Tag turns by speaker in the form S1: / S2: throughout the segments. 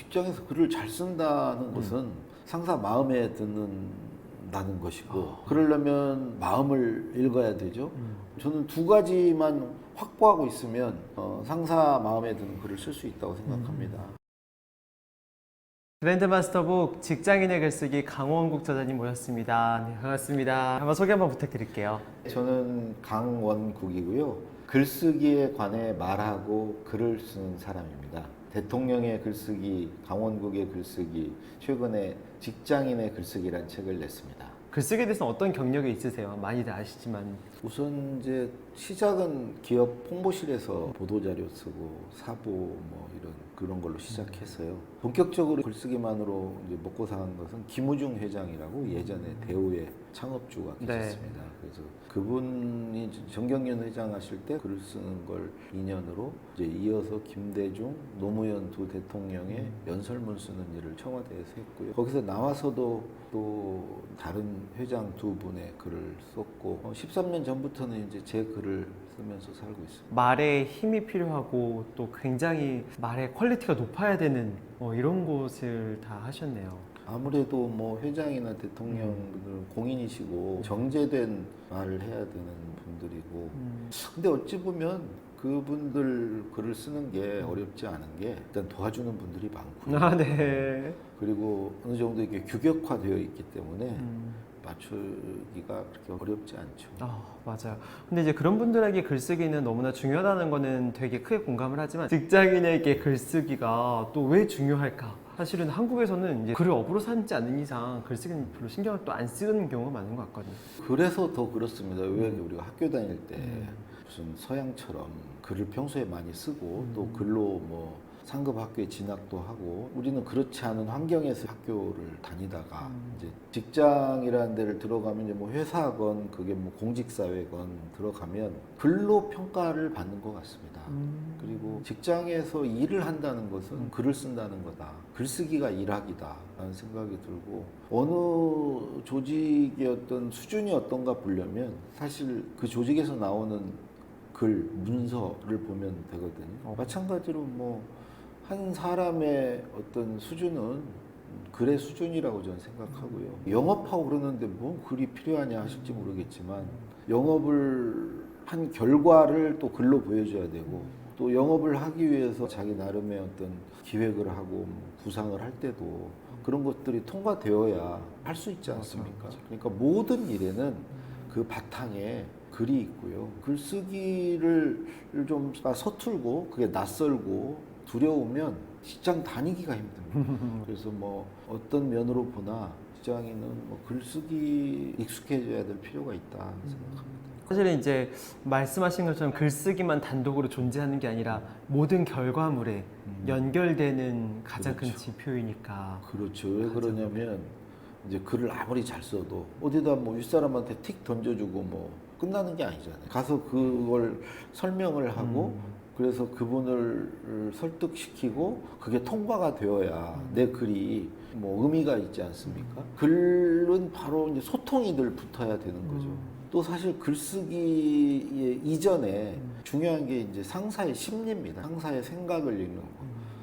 S1: 직장에서 글을 잘 쓴다는 것은 상사 마음에 드는다는 것이고 그러려면 마음을 읽어야 되죠. 저는 두 가지만 확보하고 있으면 어, 상사 마음에 드는 글을 쓸 수 있다고 생각합니다.
S2: 그랜드마스터북 직장인의 글쓰기 강원국 저자님 모셨습니다. 네, 반갑습니다. 한번 소개 한번 부탁드릴게요.
S1: 저는 강원국이고요. 글쓰기에 관해 말하고 글을 쓰는 사람입니다. 대통령의 글쓰기, 강원국의 글쓰기, 최근에 직장인의 글쓰기란 책을 냈습니다.
S2: 글쓰기에 대해서 어떤 경력이 있으세요? 많이들 아시지만
S1: 우선 이제 시작은 기업 홍보실에서 보도자료 쓰고 사보 뭐 이런 그런 걸로 시작했어요. 본격적으로 글쓰기만으로 이제 먹고 사는 것은 김우중 회장이라고 예전에 대우의 창업주가
S2: 네.
S1: 계셨습니다. 그래서 그분이 정경련 회장 하실 때 글을 쓰는 걸 인연으로 이제 이어서 김대중, 노무현 두 대통령의 연설문 쓰는 일을 청와대에서 했고요. 거기서 나와서도 또 다른 회장 두 분의 글을 썼고 어, 13년 전 부터는 이제 제 글을 쓰면서 살고 있습니다.
S2: 말에 힘이 필요하고 또 굉장히 말의 퀄리티가 높아야 되는 어, 이런 곳을 다 하셨네요.
S1: 아무래도 뭐 회장이나 대통령들은 공인이시고 정제된 말을 해야 되는 분들이고
S2: 음,
S1: 근데 어찌 보면 그분들 글을 쓰는 게 어렵지 않은 게 일단 도와주는 분들이 많고요.
S2: 아, 네.
S1: 그리고 어느 정도 이게 규격화되어 있기 때문에
S2: 음.
S1: 맞추기가 그렇게 어렵지 않죠.
S2: 아, 맞아요. 근데 이제 그런 분들에게 글쓰기는 너무나 중요하다는 거는 되게 크게 공감을 하지만 직장인에게 글쓰기가 또 왜 중요할까? 사실은 한국에서는 이제 글을 업으로 삼지 않는 이상 글쓰기는 별로 신경을 또 안 쓰는 경우가 많은 것 같거든요.
S1: 그래서 더 그렇습니다. 왜
S2: 음.
S1: 우리가 학교 다닐 때
S2: 음.
S1: 무슨 서양처럼 글을 평소에 많이 쓰고
S2: 음.
S1: 또 글로 뭐 상급 학교에 진학도 하고 우리는 그렇지 않은 환경에서 학교를 다니다가
S2: 음.
S1: 이제 직장이라는 데를 들어가면 이제 뭐 회사건 그게 뭐 공직사회건 들어가면 글로 평가를 받는 것 같습니다.
S2: 음.
S1: 그리고 직장에서 일을 한다는 것은
S2: 음.
S1: 글을 쓴다는 거다. 글쓰기가 일학이다. 라는 생각이 들고 어느 조직의 어떤 수준이 어떤가 보려면 사실 그 조직에서 나오는 글, 문서를 보면 되거든요.
S2: 어.
S1: 마찬가지로 뭐 한 사람의 어떤 수준은 글의 수준이라고 저는 생각하고요. 영업하고 그러는데 뭐 글이 필요하냐 하실지 모르겠지만 영업을 한 결과를 또 글로 보여줘야 되고 또 영업을 하기 위해서 자기 나름의 어떤 기획을 하고 뭐 구상을 할 때도 그런 것들이 통과되어야 할 수 있지 않습니까? 그러니까 모든 일에는 그 바탕에 글이 있고요. 글쓰기를 좀 서툴고 그게 낯설고 두려우면 직장 다니기가 힘듭니다. 그래서 뭐 어떤 면으로 보나 직장인은 뭐 글쓰기 익숙해져야 될 필요가 있다 생각합니다.
S2: 사실은 이제 말씀하신 것처럼 글쓰기만 단독으로 존재하는 게 아니라 모든 결과물에
S1: 음.
S2: 연결되는 가장 큰
S1: 그렇죠.
S2: 지표이니까.
S1: 그렇죠. 왜 그러냐면 이제 글을 아무리 잘 써도 어디다 뭐 윗사람한테 틱 던져주고 뭐 끝나는 게 아니잖아요. 가서 그걸 설명을 하고
S2: 음.
S1: 그래서 그분을 설득시키고 그게 통과가 되어야
S2: 음.
S1: 내 글이 뭐 의미가 있지 않습니까? 글은 바로 이제 소통이 늘 붙어야 되는 거죠.
S2: 음.
S1: 또 사실 글쓰기 이전에
S2: 음.
S1: 중요한 게 이제 상사의 심리입니다. 상사의 생각을 읽는 거,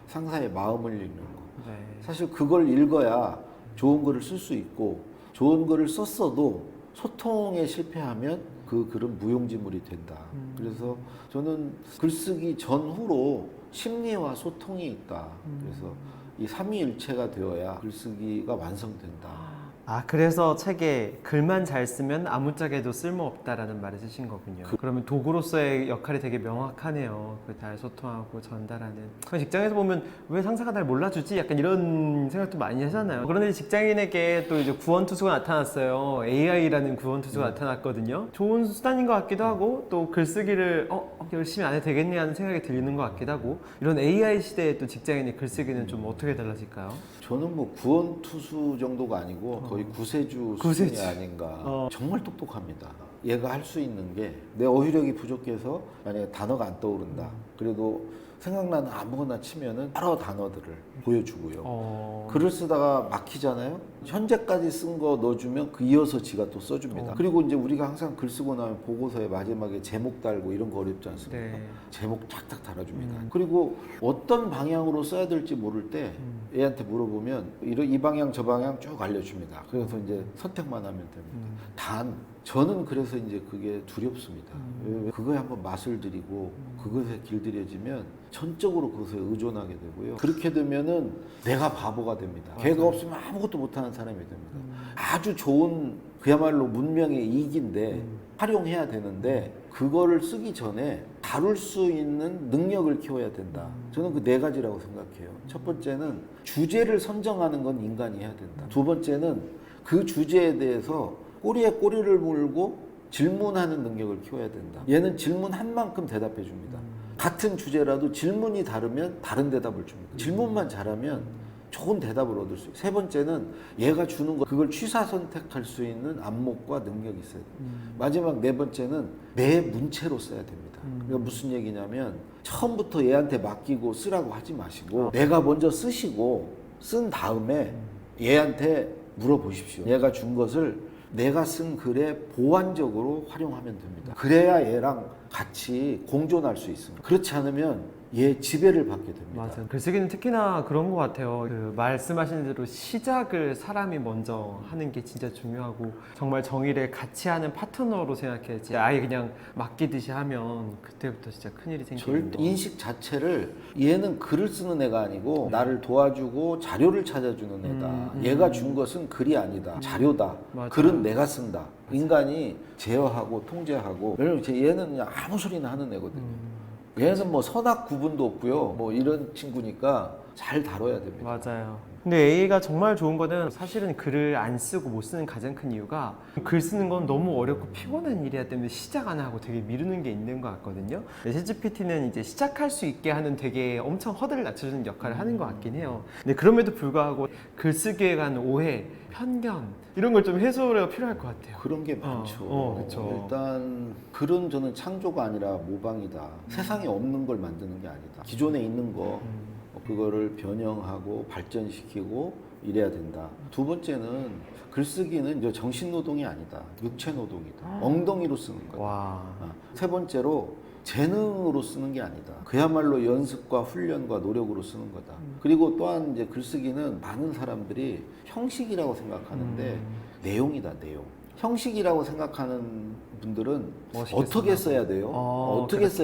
S1: 상사의 마음을 읽는 거.
S2: 네.
S1: 사실 그걸 읽어야 좋은 글을 쓸 수 있고 좋은 글을 썼어도 소통에 실패하면 그 글은 무용지물이 된다.
S2: 음.
S1: 그래서 저는 글쓰기 전후로 심리와 소통이 있다.
S2: 음.
S1: 그래서 이 삼위일체가 되어야 글쓰기가 완성된다.
S2: 아 그래서 책에 글만 잘 쓰면 아무짝에도 쓸모없다라는 말을 쓰신 거군요. 그, 러면 도구로서의 역할이 되게 명확하네요. 그잘 소통하고 전달하는. 그럼 직장에서 보면 왜 상사가 날 몰라주지? 약간 이런 생각도 많이 하잖아요. 그런데 직장인에게 또 이제 구원투수가 나타났어요. AI라는 구원투수가 나타났거든요. 좋은 수단인 것 같기도 하고 또 글쓰기를 어 열심히 안 해도 되겠네 하는 생각이 들리는 것 같기도 하고 이런 AI 시대에 또 직장인의 글쓰기는 좀 어떻게 달라질까요?
S1: 저는 뭐 구원 투수 정도가 아니고 거의 구세주
S2: 어. 구세주.
S1: 수준이 아닌가.
S2: 어.
S1: 정말 똑똑합니다. 얘가 할 수 있는 게 내 어휘력이 부족해서 만약에 단어가 안 떠오른다.
S2: 음.
S1: 그래도 생각나는 아무거나 치면은 여러 단어들을 보여주고요.
S2: 어.
S1: 글을 쓰다가 막히잖아요. 현재까지 쓴 거 넣어주면 그 이어서 지가 또 써줍니다.
S2: 어.
S1: 그리고 이제 우리가 항상 글 쓰고 나면 보고서에 마지막에 제목 달고 이런 거 어렵지 않습니까?
S2: 네.
S1: 제목 착착 달아줍니다.
S2: 음.
S1: 그리고 어떤 방향으로 써야 될지 모를 때
S2: 음.
S1: 애한테 물어보면 이런 이 방향 저 방향 쭉 알려줍니다. 그래서 이제 선택만 하면 됩니다.
S2: 음.
S1: 단 저는 그래서 이제 그게 두렵습니다.
S2: 음.
S1: 왜- 그거에 한번 맛을 들이고 그것에 길들여지면 전적으로 그것에 의존하게 되고요. 그렇게 되면은 내가 바보가 됩니다.
S2: 맞아요.
S1: 걔가 없으면 아무것도 못하는 사람이 됩니다.
S2: 음.
S1: 아주 좋은 그야말로 문명의 이기인데
S2: 음.
S1: 활용해야 되는데 그거를 쓰기 전에 다룰 수 있는 능력을 키워야 된다. 저는 그 네 가지라고 생각해요. 첫 번째는 주제를 선정하는 건 인간이 해야 된다. 두 번째는 그 주제에 대해서 꼬리에 꼬리를 물고 질문하는 능력을 키워야 된다. 얘는 질문한 만큼 대답해 줍니다. 같은 주제라도 질문이 다르면 다른 대답을 줍니다. 질문만 잘하면 좋은 대답을 얻을 수 있어요. 세 번째는 얘가 주는 거 그걸 취사 선택할 수 있는 안목과 능력이 있어야 돼요.
S2: 음.
S1: 마지막 네 번째는 매 문체로 써야 됩니다.
S2: 음.
S1: 그러니까 무슨 얘기냐면 처음부터 얘한테 맡기고 쓰라고 하지 마시고 내가 먼저 쓰시고 쓴 다음에 얘한테 물어보십시오. 얘가 준 것을 내가 쓴 글에 보완적으로 활용하면 됩니다. 그래야 얘랑 같이 공존할 수 있습니다. 그렇지 않으면 얘 지배를 받게 됩니다.
S2: 맞아요. 글쓰기는 특히나 그런 것 같아요. 그 말씀하신 대로 시작을 사람이 먼저 하는 게 진짜 중요하고 정말 정의를 같이 하는 파트너로 생각해야지 아예 그냥 맡기듯이 하면 그때부터 진짜 큰일이 생기는
S1: 절대
S2: 거.
S1: 인식 자체를 얘는 글을 쓰는 애가 아니고 나를 도와주고 자료를 찾아주는 애다.
S2: 음, 음.
S1: 얘가 준 것은 글이 아니다. 자료다.
S2: 맞아요.
S1: 글은 내가 쓴다. 인간이 제어하고 통제하고 왜냐면 제 얘는 그냥 아무 소리나 하는 애거든요.
S2: 음,
S1: 얘는 뭐 선악 구분도 없고요. 뭐 이런 친구니까 잘 다뤄야 됩니다.
S2: 맞아요. 근데 A가 정말 좋은 거는 사실은 글을 안 쓰고 못 쓰는 가장 큰 이유가 글 쓰는 건 너무 어렵고 피곤한 일이야 때문에 시작 안 하고 되게 미루는 게 있는 것 같거든요. ChatGPT는 이제 시작할 수 있게 하는 되게 엄청 허들을 낮춰주는 역할을 하는 것 같긴 해요. 근데 그럼에도 불구하고 글쓰기에 관한 오해, 편견 이런 걸 좀 해소가 필요할 것 같아요.
S1: 그런 게 많죠.
S2: 어, 그쵸.
S1: 일단 글은 저는 창조가 아니라 모방이다. 세상에 없는 걸 만드는 게 아니다. 기존에 있는 거
S2: 음.
S1: 어, 그거를 변형하고 발전시키고 이래야 된다. 두 번째는 글쓰기는 이제 정신 노동이 아니다. 육체 노동이다. 엉덩이로 쓰는 거다.
S2: 와.
S1: 아, 세 번째로 재능으로 쓰는 게 아니다. 그야말로 연습과 훈련과 노력으로 쓰는 거다. 그리고 또한 이제 글쓰기는 많은 사람들이 형식이라고 생각하는데
S2: 음.
S1: 내용이다, 내용. 형식이라고 생각하는 분들은
S2: 멋있게
S1: 어떻게. 써야 돼요?
S2: 어,
S1: 어떻게
S2: 그렇죠.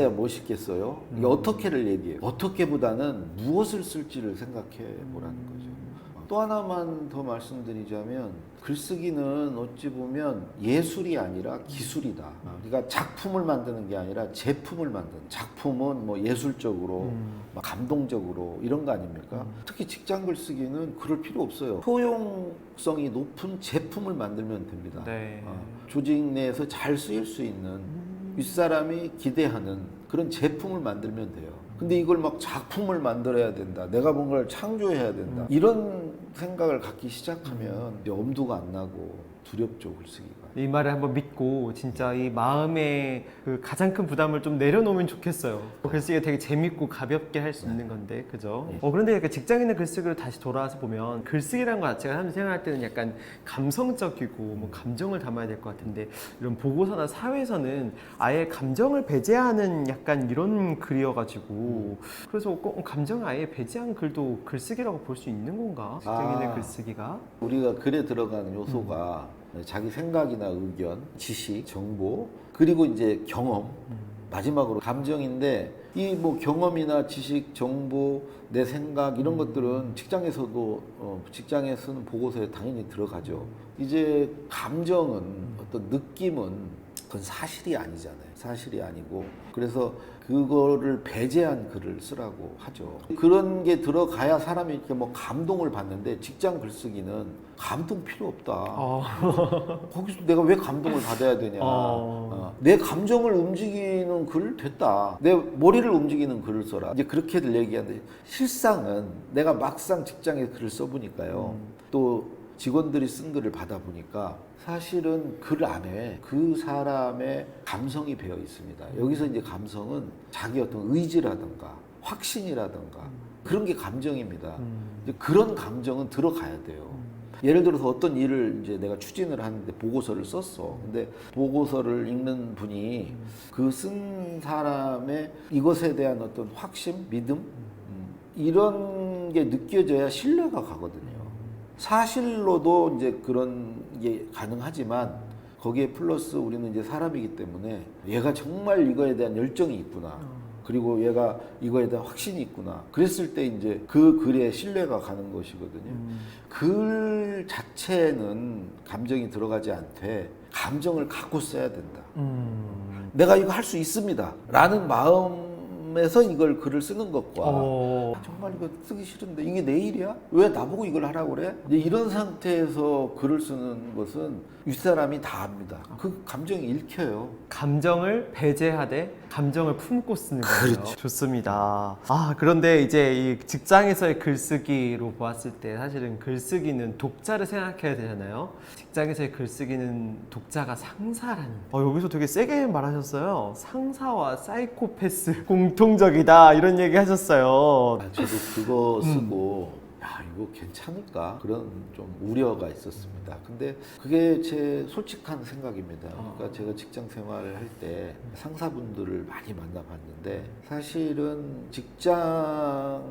S1: 써야? 이게
S2: 음.
S1: 어떻게를 얘기해요. 어떻게보다는 무엇을 쓸지를 생각해 보라는 거죠. 또 하나만 더 말씀드리자면 글쓰기는 어찌 보면 예술이 아니라 기술이다. 그러니까 작품을 만드는 게 아니라 제품을 만드는. 작품은 뭐 예술적으로
S2: 음.
S1: 막 감동적으로 이런 거 아닙니까? 특히 직장 글쓰기는 그럴 필요 없어요. 소용성이 높은 제품을 만들면 됩니다.
S2: 네.
S1: 어, 조직 내에서 잘 쓰일 수 있는
S2: 음.
S1: 윗사람이 기대하는 그런 제품을 만들면 돼요. 근데 이걸 막 작품을 만들어야 된다. 내가 뭔가를 창조해야 된다.
S2: 음.
S1: 이런 생각을 갖기 시작하면 엄두가 안 나고 두렵죠, 글쓰기가.
S2: 이 말을 한번 믿고 진짜 이 마음의 그 가장 큰 부담을 좀 내려놓으면 좋겠어요. 글쓰기가 되게 재밌고 가볍게 할 수 있는 건데, 그죠?
S1: 네.
S2: 어, 그런데 그 직장인의 글쓰기로 다시 돌아와서 보면 글쓰기라는 것 자체가 사람들이 생각할 때는 약간 감성적이고 뭐 감정을 담아야 될 것 같은데 이런 보고서나 사회에서는 아예 감정을 배제하는 약간 이런 글이어가지고 그래서 꼭 감정을 아예 배제한 글도 글쓰기라고 볼 수 있는 건가? 직장인의
S1: 아.
S2: 글쓰기가?
S1: 우리가 글에 들어가는 요소가 자기 생각이나 의견, 지식, 정보, 그리고 이제 경험, 마지막으로 감정인데 이 뭐 경험이나 지식, 정보, 내 생각 이런 것들은 직장에서도 어, 직장에서는 보고서에 당연히 들어가죠. 이제 감정은 어떤 느낌은 그건 사실이 아니잖아요. 사실이 아니고 그래서 그거를 배제한 글을 쓰라고 하죠. 그런 게 들어가야 사람이 이렇게 뭐 감동을 받는데 직장 글쓰기는 감동 필요 없다.
S2: 어.
S1: 거기서 내가 왜 감동을 받아야 되냐.
S2: 어.
S1: 어, 내 감정을 움직이는 글 됐다. 내 머리를 움직이는 글을 써라. 이제 그렇게들 얘기하는데 실상은 내가 막상 직장에 글을 써보니까요.
S2: 음.
S1: 또 직원들이 쓴 글을 받아보니까 사실은 글 안에 그 사람의 감성이 배어 있습니다. 여기서 이제 감성은 자기 어떤 의지라든가 확신이라든가 그런 게 감정입니다.
S2: 음.
S1: 이제 그런 감정은 들어가야 돼요. 예를 들어서 어떤 일을 이제 내가 추진을 하는데 보고서를 썼어. 근데 보고서를 읽는 분이 그 쓴 사람의 이것에 대한 어떤 확신, 믿음 음, 이런 게 느껴져야 신뢰가 가거든요. 사실로도 이제 그런 게 가능하지만 거기에 플러스 우리는 이제 사람이기 때문에 얘가 정말 이거에 대한 열정이 있구나. 그리고 얘가 이거에 대한 확신이 있구나. 그랬을 때 이제 그 글에 신뢰가 가는 것이거든요.
S2: 음.
S1: 글 자체는 감정이 들어가지 않되 감정을 갖고 써야 된다.
S2: 음.
S1: 내가 이거 할 수 있습니다. 라는 마음에서 이걸 글을 쓰는 것과
S2: 어.
S1: 정말 이거 쓰기 싫은데 이게 내 일이야? 왜 나보고 이걸 하라고 그래? 이런 상태에서 글을 쓰는 것은 윗사람이 다 압니다. 그 감정이 읽혀요.
S2: 감정을 배제하되 감정을 품고 쓰는 거예요.
S1: 그렇죠.
S2: 좋습니다. 아 그런데 이제 이 직장에서의 글쓰기로 보았을 때 사실은 글쓰기는 독자를 생각해야 되잖아요. 직장에서의 글쓰기는 독자가 상사라는. 어, 여기서 되게 세게 말하셨어요. 상사와 사이코패스 공통적이다 이런 얘기 하셨어요.
S1: 아, 저도 그거 쓰고 야 이거 괜찮을까 그런 좀 우려가 있었습니다. 근데 그게 제 솔직한 생각입니다. 그러니까 제가 직장 생활을 할 때 상사분들을 많이 만나봤는데 사실은 직장에서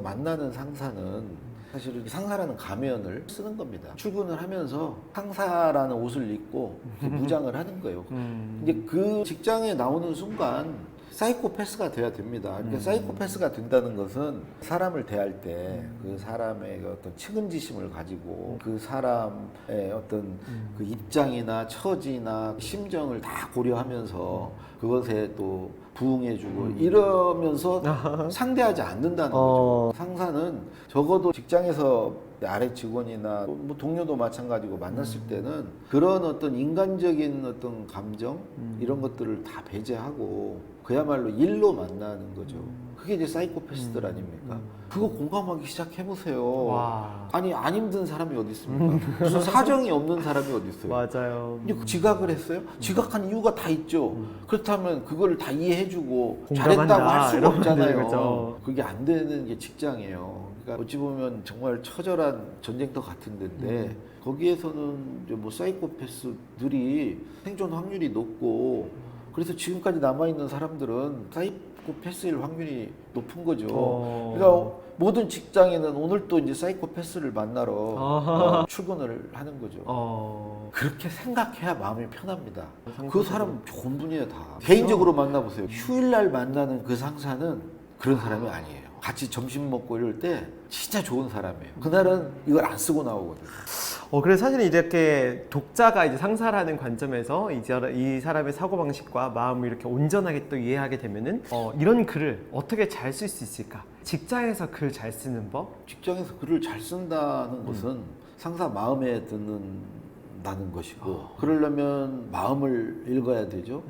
S1: 만나는 상사는 사실은 상사라는 가면을 쓰는 겁니다. 출근을 하면서 상사라는 옷을 입고 무장을 하는 거예요.
S2: 음.
S1: 이제 그 직장에 나오는 순간 사이코패스가 돼야 됩니다. 그러니까 사이코패스가 된다는 것은 사람을 대할 때 그 사람의 그 어떤 측은지심을 가지고 그 사람의 어떤 그 입장이나 처지나 심정을 다 고려하면서 그것에 또 부응해주고 이러면서 상대하지 않는다는
S2: 어.
S1: 거죠. 상사는 적어도 직장에서 아래 직원이나 뭐 동료도 마찬가지고 만났을 때는 그런 어떤 인간적인 어떤 감정 이런 것들을 다 배제하고 그야말로 일로 만나는 거죠. 그게 이제 사이코패스들 아닙니까? 그거 공감하기 시작해 보세요.
S2: 와
S1: 아니 안 힘든 사람이 어디 있습니까? 무슨 사정이 없는 사람이 어디 있어요?
S2: 맞아요.
S1: 근데 그 지각을 했어요? 지각한 이유가 다 있죠. 그렇다면 그걸 다 이해해주고
S2: 공감한다,
S1: 잘했다고 할 수가
S2: 이런
S1: 없잖아요.
S2: 거죠.
S1: 그게 안 되는 게 직장이에요. 그러니까 어찌 보면 정말 처절한 전쟁터 같은 데인데
S2: 음.
S1: 거기에서는 이제 뭐 사이코패스들이 생존 확률이 높고 그래서 지금까지 남아 있는 사람들은 사이코패스일 확률이 높은 거죠.
S2: 어.
S1: 그러니까 모든 직장에는 오늘 또 이제 사이코패스를 만나러. 어, 출근을 하는 거죠.
S2: 어.
S1: 그렇게 생각해야 마음이 편합니다. 그 사람 좋은 분이에요 다. 개인적으로 만나보세요. 휴일날 만나는 그 상사는 그런 사람이 아니에요. 같이 점심 먹고 이럴 때 진짜 좋은 사람이에요. 그날은 이걸 안 쓰고 나오거든요.
S2: 어, 그래서 사실은 이렇게 독자가 이제 상사라는 관점에서 이제 이 사람의 사고 방식과 마음을 이렇게 온전하게 또 이해하게 되면은 어, 이런 글을 어떻게 잘 쓸 수 있을까? 직장에서 글 잘 쓰는 법?
S1: 직장에서 글을 잘 쓴다는 것은 상사 마음에 드는다는 것이고 그러려면 마음을 읽어야 되죠.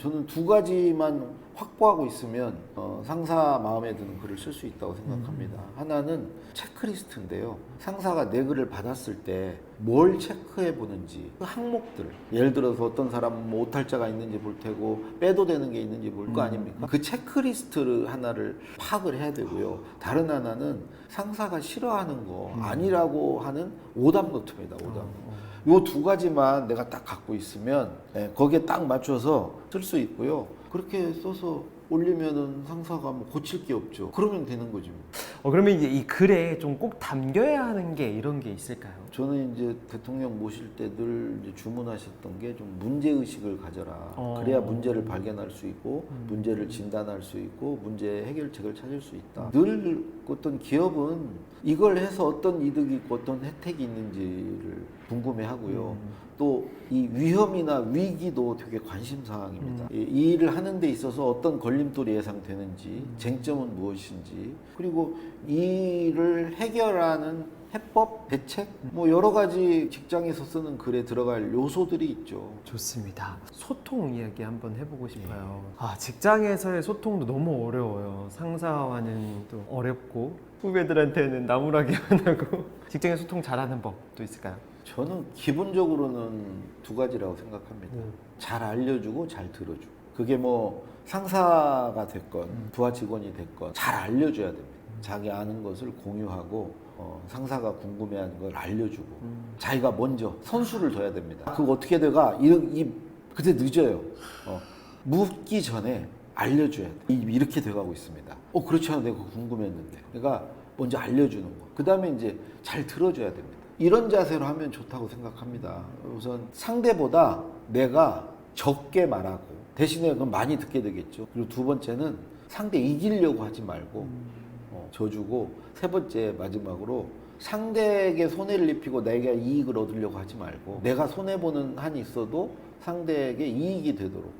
S1: 저는 두 가지만 확보하고 있으면 어, 상사 마음에 드는 글을 쓸 수 있다고 생각합니다. 하나는 체크리스트인데요. 상사가 내 글을 받았을 때 뭘 체크해 보는지 그 항목들 예를 들어서 어떤 사람은 뭐 오탈자가 있는지 볼 테고 빼도 되는 게 있는지 볼거 아닙니까? 그 체크리스트를 하나를 파악을 해야 되고요. 다른 하나는 상사가 싫어하는 거 아니라고 하는 오답 노트입니다. 오답. 요 두 가지만 내가 딱 갖고 있으면 예, 거기에 딱 맞춰서 쓸 수 있고요. 그렇게 써서 올리면은 상사가 뭐 고칠 게 없죠. 그러면 되는 거죠.
S2: 어, 그러면 이제 이 글에 좀 꼭 담겨야 하는 게 이런 게 있을까요?
S1: 저는 이제 대통령 모실 때 늘 주문하셨던 게 좀 문제 의식을 가져라.
S2: 어.
S1: 그래야 문제를 발견할 수 있고 문제를 진단할 수 있고 문제 해결책을 찾을 수 있다. 늘 어떤 기업은 이걸 해서 어떤 이득이 있고 어떤 혜택이 있는지를 궁금해 하고요. 또이 위험이나 위기도 되게 관심 사항입니다. 이- 이 일을 하는 데 있어서 어떤 걸림돌이 예상되는지, 쟁점은 무엇인지, 그리고 이 일을 해결하는 해법, 대책, 뭐 여러 가지 직장에서 쓰는 글에 들어갈 요소들이 있죠.
S2: 좋습니다. 소통 이야기 한번 해보고 싶어요. 아, 직장에서의 소통도 너무 어려워요. 상사와는 또 어렵고 후배들한테는 나무라기만 하고 직장에 소통 잘하는 법도 있을까요?
S1: 저는 기본적으로는 두 가지라고 생각합니다. 잘 알려주고 잘 들어주고. 그게 뭐 상사가 됐건 부하 직원이 됐건 잘 알려줘야 됩니다. 자기 아는 것을 공유하고 어, 상사가 궁금해하는 걸 알려주고 자기가 먼저 선수를 둬야 됩니다. 그거 어떻게 돼가 이, 이 그때 늦어요. 어, 묻기 전에 알려줘야 돼. 이- 이렇게 돼가고 있습니다. 어 그렇지 않아 내가 궁금했는데. 그러니까 먼저 알려주는 거. 그 다음에 이제 잘 들어줘야 됩니다. 이런 자세로 하면 좋다고 생각합니다. 우선 상대보다 내가 적게 말하고 대신에 그건 많이 듣게 되겠죠. 그리고 두 번째는 상대 이기려고 하지 말고 어, 져주고 세 번째 마지막으로 상대에게 손해를 입히고 내가 이익을 얻으려고 하지 말고 내가 손해 보는 한이 있어도 상대에게 이익이 되도록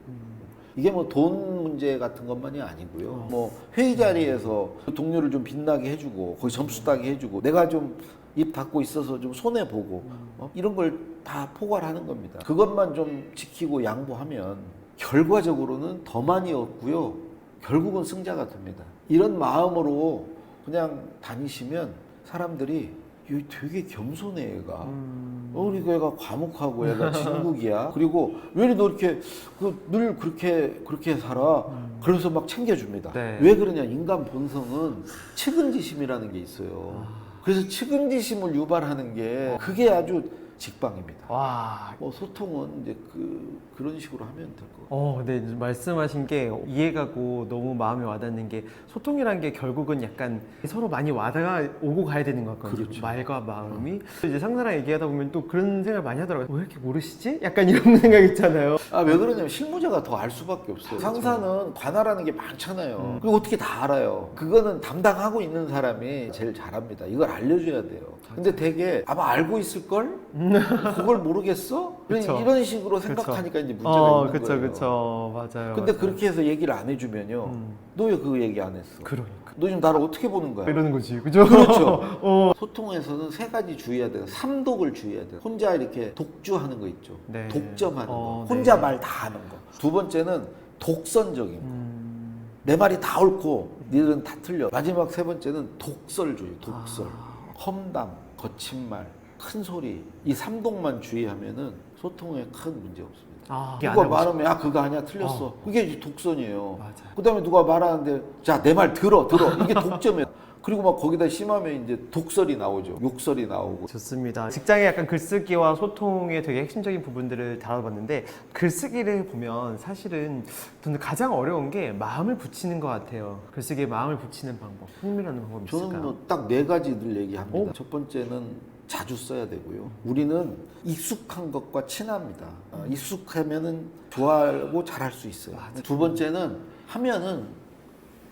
S1: 이게 뭐 돈 문제 같은 것만이 아니고요. 뭐 회의 자리에서 동료를 좀 빛나게 해주고 거기 점수 따게 해주고 내가 좀 입 닫고 있어서 좀 손해 보고 어? 이런 걸 다 포괄하는 겁니다. 그것만 좀 지키고 양보하면 결과적으로는 더 많이 얻고요. 결국은 승자가 됩니다. 이런 마음으로 그냥 다니시면 사람들이 얘 되게 겸손해 얘가.
S2: 음.
S1: 어, 우리 그 애가 과묵하고 애가 진국이야. 그리고 왜 너 이렇게 그 늘 그렇게 그렇게 살아? 그래서 막 챙겨줍니다.
S2: 네.
S1: 왜 그러냐? 인간 본성은 측은지심이라는 게 있어요. 그래서 측은지심을 유발하는 게 그게 아주 직방입니다.
S2: 와.
S1: 뭐 소통은 이제 그 그런 식으로 하면 될 것 같아요.
S2: 어, 네 말씀하신 게 이해가고 너무 마음에 와닿는 게 소통이란 게 결국은 약간 서로 많이 와닿아 오고 가야 되는 것 같거든요.
S1: 그렇죠.
S2: 말과 마음이 이제 상사랑 얘기하다 보면 또 그런 생각 많이 하더라고요. 왜 이렇게 모르시지? 약간 이런 생각 있잖아요.
S1: 아 왜 그러냐면 실무자가 더 알 수밖에 없어요. 상사는 관할하는 게 많잖아요. 그리고 어떻게 다 알아요. 그거는 담당하고 있는 사람이 제일 잘합니다. 이걸 알려줘야 돼요. 근데 되게 아마 알고 있을 걸 그걸 모르겠어?
S2: 그쵸.
S1: 이런 식으로. 생각하니까 이제 문제가
S2: 어,
S1: 있는
S2: 그쵸,
S1: 거예요.
S2: 그쵸, 맞아요.
S1: 근데
S2: 맞아요.
S1: 그렇게 해서 얘기를 안 해주면요.
S2: 음.
S1: 너왜 그 얘기 안 했어?
S2: 그러니까
S1: 너 지금 나를 어떻게 보는 거야?
S2: 이러는 거지, 그죠?
S1: 그렇죠.
S2: 어.
S1: 소통에서는 세 가지 주의해야 돼요. 삼독을 주의해야 돼요. 혼자 이렇게 독주하는 거 있죠.
S2: 네.
S1: 독점하는
S2: 어,
S1: 거. 혼자
S2: 네.
S1: 말다 하는 거. 두 번째는 독선적인 거.
S2: 음.
S1: 내 말이 다 옳고 니들은 다 틀려. 마지막 세 번째는 독설 주의, 독설.
S2: 아.
S1: 험담, 거친 말, 큰 소리. 이 삼독만 주의하면은 소통에 큰 문제 없습니다.
S2: 아,
S1: 누가 말하면 야 그거 아니야 틀렸어.
S2: 어.
S1: 그게 이제
S2: 독선이에요.
S1: 그다음에 누가 말하는데 자 내 말 들어 들어 이게 독점이야. 그리고 막 거기다 심하면 이제 독설이 나오죠. 욕설이 나오고.
S2: 좋습니다. 직장의 약간 글쓰기와 소통의 되게 핵심적인 부분들을 다뤄봤는데 글쓰기를 보면 사실은 저는 가장 어려운 게 마음을 붙이는 것 같아요. 글쓰기에 마음을 붙이는 방법, 흥미라는 방법이 있을까요?
S1: 저는 뭐 딱 네 가지 늘 얘기합니다.
S2: 오.
S1: 첫 번째는 자주 써야 되고요. 우리는 익숙한 것과 친합니다. 어, 익숙하면은 좋아하고 잘할 수 있어요. 두 번째는 하면은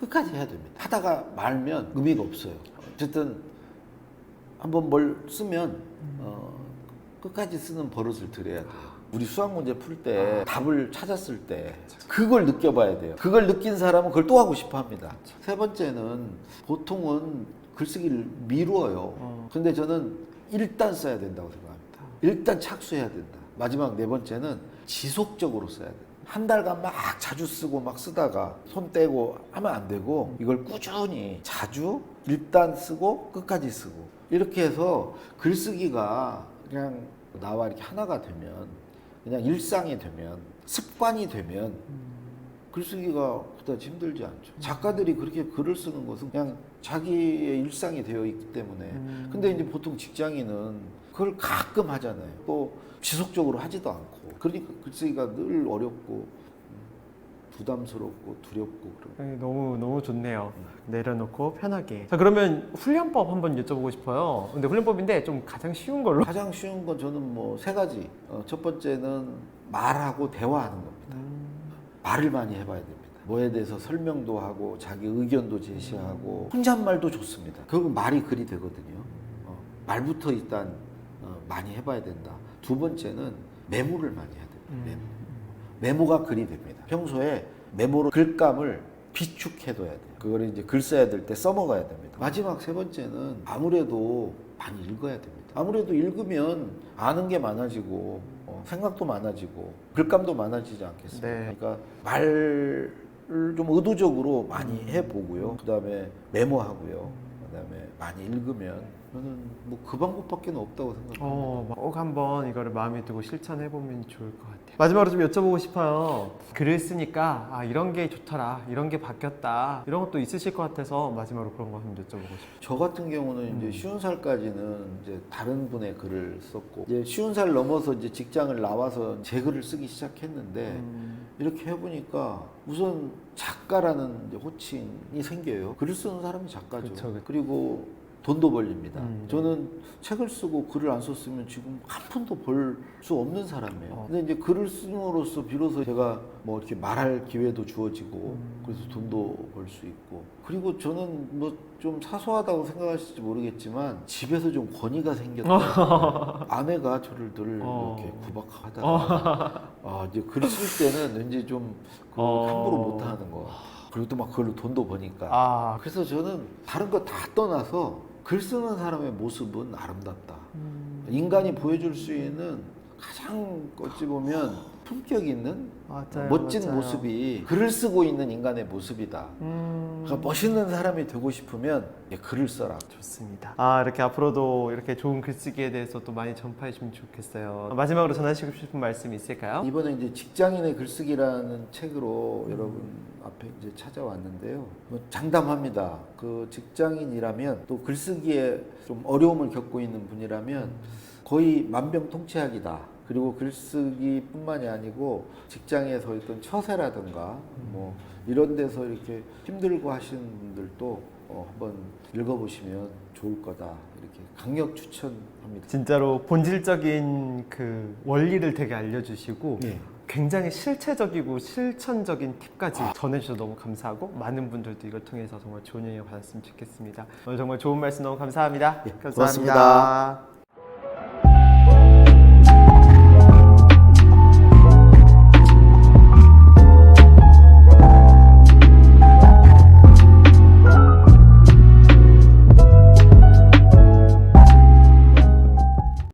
S1: 끝까지 해야 됩니다. 하다가 말면 의미가 없어요. 어쨌든 한번 뭘 쓰면 어, 끝까지 쓰는 버릇을 들여야 돼요. 우리 수학 문제 풀 때 답을 찾았을 때 그걸 느껴봐야 돼요. 그걸 느낀 사람은 그걸 또 하고 싶어 합니다. 세 번째는 보통은 글쓰기를 미루어요.
S2: 어.
S1: 근데 저는 일단 써야 된다고 생각합니다. 일단 착수해야 된다. 마지막 네 번째는 지속적으로 써야 돼. 한 달간 막 자주 쓰고 막 쓰다가 손 떼고 하면 안 되고 이걸 꾸준히 자주 일단 쓰고 끝까지 쓰고 이렇게 해서 글쓰기가 그냥 나와 이렇게 하나가 되면 그냥 일상이 되면 습관이 되면 글쓰기가 그다지 힘들지 않죠. 작가들이 그렇게 글을 쓰는 것은 그냥 자기의 일상이 되어 있기 때문에.
S2: 음.
S1: 근데 이제 보통 직장인은 그걸 가끔 하잖아요. 또 지속적으로 하지도 않고. 그러니까 글쓰기가 늘 어렵고 음, 부담스럽고 두렵고 그런.
S2: 네, 너무 너무 좋네요. 내려놓고 편하게. 자 그러면 훈련법 한번 여쭤보고 싶어요. 근데 훈련법인데 좀 가장 쉬운 걸로.
S1: 가장 쉬운 건 저는 뭐 세 가지. 어, 첫 번째는 말하고 대화하는 겁니다. 말을 많이 해봐야 됩니다. 뭐에 대해서 설명도 하고 자기 의견도 제시하고 혼잣말도 좋습니다. 결국 말이 글이 되거든요. 어, 말부터 일단 어, 많이 해봐야 된다. 두 번째는 메모를 많이 해야 됩니다. 메모. 메모가 글이 됩니다. 평소에 메모로 글감을 비축해둬야 돼요. 그걸 이제 글 써야 될 때 써먹어야 됩니다. 마지막 세 번째는 아무래도 많이 읽어야 됩니다. 아무래도 읽으면 아는 게 많아지고 어, 생각도 많아지고 글감도 많아지지 않겠습니까?
S2: 네.
S1: 그러니까 말을 좀 의도적으로 많이 해보고요. 그 다음에 메모하고요. 그 다음에 많이 읽으면 저는 뭐 그 방법밖에 없다고 생각합니다.
S2: 어, 꼭 한번 이거를 마음에 두고 실천해 보면 좋을 것 같아요. 마지막으로 좀 여쭤보고 싶어요. 글을 쓰니까 아 이런 게 좋더라, 이런 게 바뀌었다, 이런 것도 있으실 것 같아서 마지막으로 그런 거 한번 여쭤보고 싶어요.
S1: 저 같은 경우는
S2: 음.
S1: 이제 쉬운 살까지는 이제 다른 분의 글을 썼고 이제 쉬운 살 넘어서 이제 직장을 나와서 제 글을 쓰기 시작했는데
S2: 음,
S1: 이렇게 해보니까 우선 작가라는 이제 호칭이 생겨요. 글을 쓰는 사람이 작가죠.
S2: 그쵸, 그쵸.
S1: 리고 돈도 벌립니다.
S2: 음, 네.
S1: 저는 책을 쓰고 글을 안 썼으면 지금 한 푼도 벌 수 없는 사람이에요.
S2: 어.
S1: 근데 이제 글을 쓰므로써 비로소 제가 뭐 이렇게 말할 기회도 주어지고
S2: 음.
S1: 그래서 돈도 벌 수 있고 그리고 저는 뭐 좀 사소하다고 생각하실지 모르겠지만 집에서 좀 권위가 생겼다. 아내가 저를 늘
S2: 어.
S1: 이렇게 구박하다가 아 이제 글 쓸 때는 왠지 좀 그
S2: 어.
S1: 함부로 못하는 거. 그리고 또 막 그걸로 돈도 버니까.
S2: 아,
S1: 그래서 저는 다른 거 다 떠나서 글 쓰는 사람의 모습은 아름답다.
S2: 음,
S1: 인간이 보여줄 수 있는 가장 어찌 보면 품격 있는
S2: 맞아요,
S1: 멋진
S2: 맞아요.
S1: 모습이 글을 쓰고 있는 인간의 모습이다.
S2: 음,
S1: 그러니까 멋있는 사람이 되고 싶으면 예, 글을 써라.
S2: 좋습니다. 아 이렇게 앞으로도 이렇게 좋은 글쓰기에 대해서 또 많이 전파해 주면 좋겠어요. 마지막으로 전하시고 싶은 말씀 있을까요?
S1: 이번에 이제 직장인의 글쓰기라는 책으로 여러분 앞에 이제 찾아왔는데요. 뭐 장담합니다. 그 직장인이라면 또 글쓰기에 좀 어려움을 겪고 있는 분이라면 거의 만병통치약이다. 그리고 글쓰기뿐만이 아니고 직장에서 어떤 처세라든가 뭐 이런 데서 이렇게 힘들고 하시는 분들도 어, 한번 읽어보시면 좋을 거다. 이렇게 강력 추천합니다.
S2: 진짜로 본질적인 그 원리를 되게 알려주시고
S1: 예.
S2: 굉장히 실체적이고 실천적인 팁까지 전해주셔서 너무 감사하고 많은 분들도 이걸 통해서 정말 좋은 영향을 받았으면 좋겠습니다. 오늘 정말 좋은 말씀 너무 감사합니다.
S1: 예,
S2: 감사합니다.
S1: 고맙습니다.